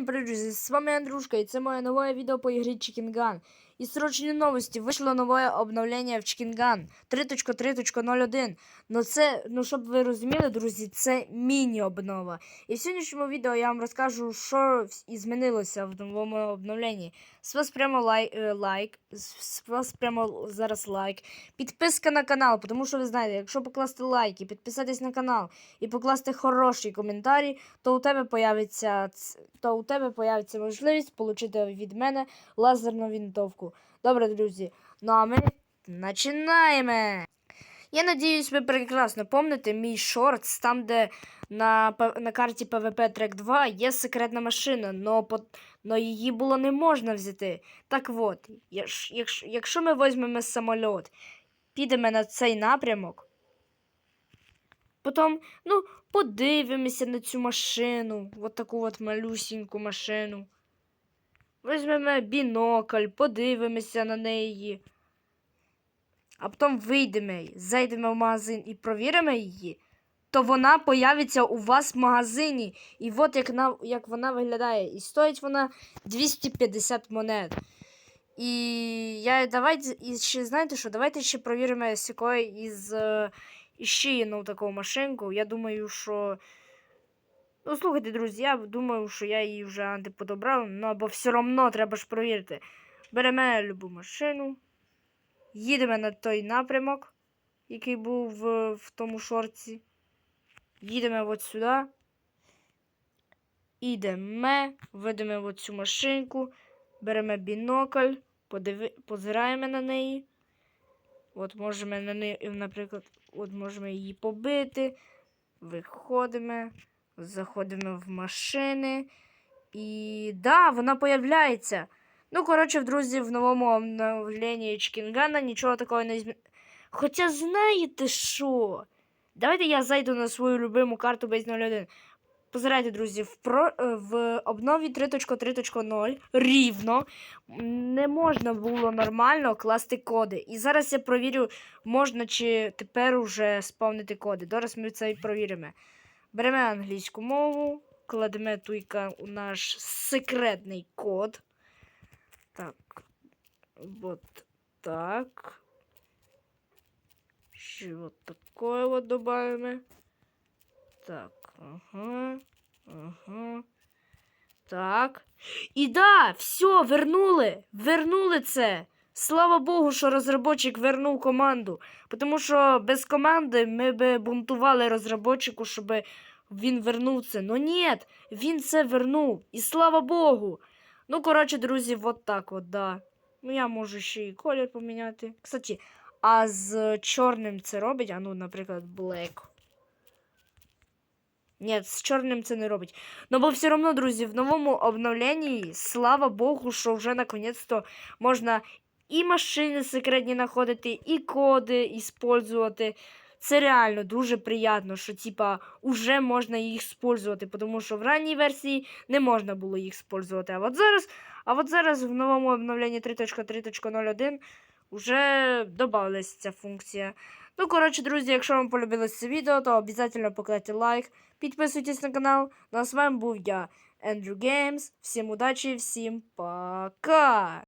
Всім привіт, друзі! З вами Андрушка, і це моє нове відео по ігрі Chicken Gun. І срочні новості. Вийшло нове обновлення в Gun 3.3.01. Ну це, ну щоб ви розуміли, друзі, це міні-обнова. І в сьогоднішньому відео я вам розкажу, що і змінилося в новому обновленні. З вас прямо е, лайк, з з вас прямо зараз лайк. Підписка на канал, тому що ви знаєте, якщо покласти лайк підписатись на канал і покласти хороший коментарі, то у тебе появиться то у тебе появиться можливість отримати від мене лазерну Добре, друзі. Ну а ми починаємо. Я надіюсь, ви прекрасно помните мій шортс, там, де на, на карті PvP Track 2 є секретна машина, но, но її було не можна взяти. Так от, якщо, якщо ми візьмемо самоліт, підемо на цей напрямок, потім, ну, подивимося на цю машину, от таку от малюсіньку машину. Візьмемо бінокль, подивимося на неї. А потім вийдемо, зайдемо в магазин і провіримо її, то вона появиться у вас в магазині. І от як, на, як вона виглядає. І стоїть вона 250 монет. І я давайте і ще знаєте що? Давайте ще провіримо з якої із е, іще одну таку машинку. Я думаю, що. Ну, слухайте, друзі, я думаю, що я її вже антиподобрав, ну або все одно треба ж провірити. Беремо любу машину, їдемо на той напрямок, який був в, в тому шорці. Їдемо от сюди. Ідемо, ведемо от цю машинку, беремо бінокль, подиви, позираємо на неї. От можемо на неї, наприклад, от можемо її побити. Виходимо, заходимо в машини. І да, вона появляється. Ну, коротше, друзі, в новому обновленні Чкінгана нічого такого не змі... Хоча знаєте що? Давайте я зайду на свою любиму карту Base 01. Позирайте, друзі, в, про... е, в обнові 3.3.0 рівно не можна було нормально класти коди. І зараз я провірю, можна чи тепер уже сповнити коди. Зараз ми це і провіримо. Беремо англійську мову, кладемо туйка у наш секретний код. Так. Вот так. Ще вот такое вот добавимо. Так, ага. Ага. Так. І да, все, вернули. Вернули це. Слава Богу, що розробочик вернув команду. Тому що без команди ми би бунтували розробочику, щоб він вернув це. Ну ні, він це вернув. І слава Богу. Ну, коротше, друзі, от так от, да. Ну, я можу ще і колір поміняти. Кстати, а з чорним це робить? А ну, наприклад, black. Ні, з чорним це не робить. Ну, бо все одно, друзі, в новому обновленні, слава Богу, що вже наконець-то можна і машини секретні знаходити, і коди іспользувати. Це реально дуже приємно, що типа уже можна їх спользувати, тому що в ранній версії не можна було їх спользувати. А от зараз, а от зараз в новому обновленні 3.3.01 вже додалась ця функція. Ну, коротше, друзі, якщо вам полюбилось це відео, то обов'язково покладьте лайк, підписуйтесь на канал. Ну а з вами був я, Andrew Games. Всім удачі, всім пока!